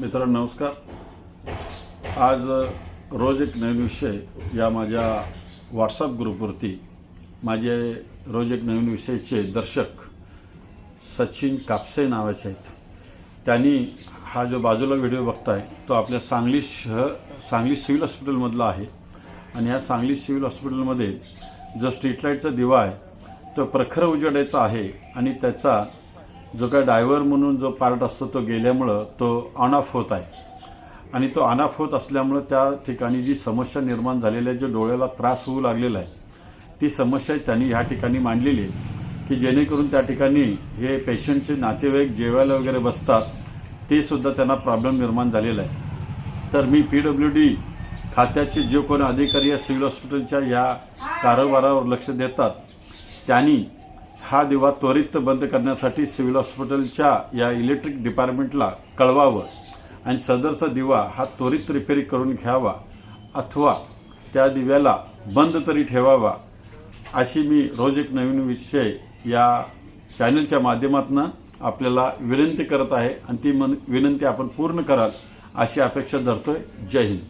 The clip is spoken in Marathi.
मित्रांनो नमस्कार. आज रोज एक नवीन विषय या माझ्या व्हॉट्सअप ग्रुपवरती माझे रोज एक नवीन विषयचे दर्शक सचिन कापसे नावाचे आहेत. त्यांनी हा जो बाजूला व्हिडिओ बघताय तो आपल्या सांगली शह सांगली सिव्हिल हॉस्पिटलमधला आहे. आणि ह्या सांगली सिव्हिल हॉस्पिटलमध्ये जो स्ट्रीट लाईटचा दिवा आहे तो प्रखर उजेडायचा आहे आणि त्याचा जो काय डायव्हर म्हणून जो पार्ट असतो तो गेल्यामुळं तो ऑन ऑफ होत आहे. आणि तो ऑन ऑफ होत असल्यामुळं त्या ठिकाणी जी समस्या निर्माण झालेली आहे जो डोळ्याला त्रास होऊ लागलेला आहे ती समस्या त्यांनी ह्या ठिकाणी मांडलेली आहे की जेणेकरून त्या ठिकाणी हे पेशंटचे नातेवाईक जेवायला वगैरे बसतात ते सुद्धा त्यांना प्रॉब्लेम निर्माण झालेला आहे. तर मी पी डब्ल्यू डी खात्याचे जे कोण अधिकारी या सिव्हिल हॉस्पिटलच्या या कारभारावर लक्ष देतात त्यांनी हा दिवा त्वरित बंद करण्यासाठी सिव्हिल हॉस्पिटलच्या या इलेक्ट्रिक डिपार्टमेंटला कळवावं आणि सदरचा दिवा हा त्वरित रिपेअरी करून घ्यावा अथवा त्या दिव्याला बंद तरी ठेवावा अशी मी रोज एक नवीन विषय या चॅनलच्या माध्यमातून आपल्याला विनंती करत आहे आणि ती मन विनंती आपण पूर्ण कराल अशी अपेक्षा धरतोय. जय हिंद.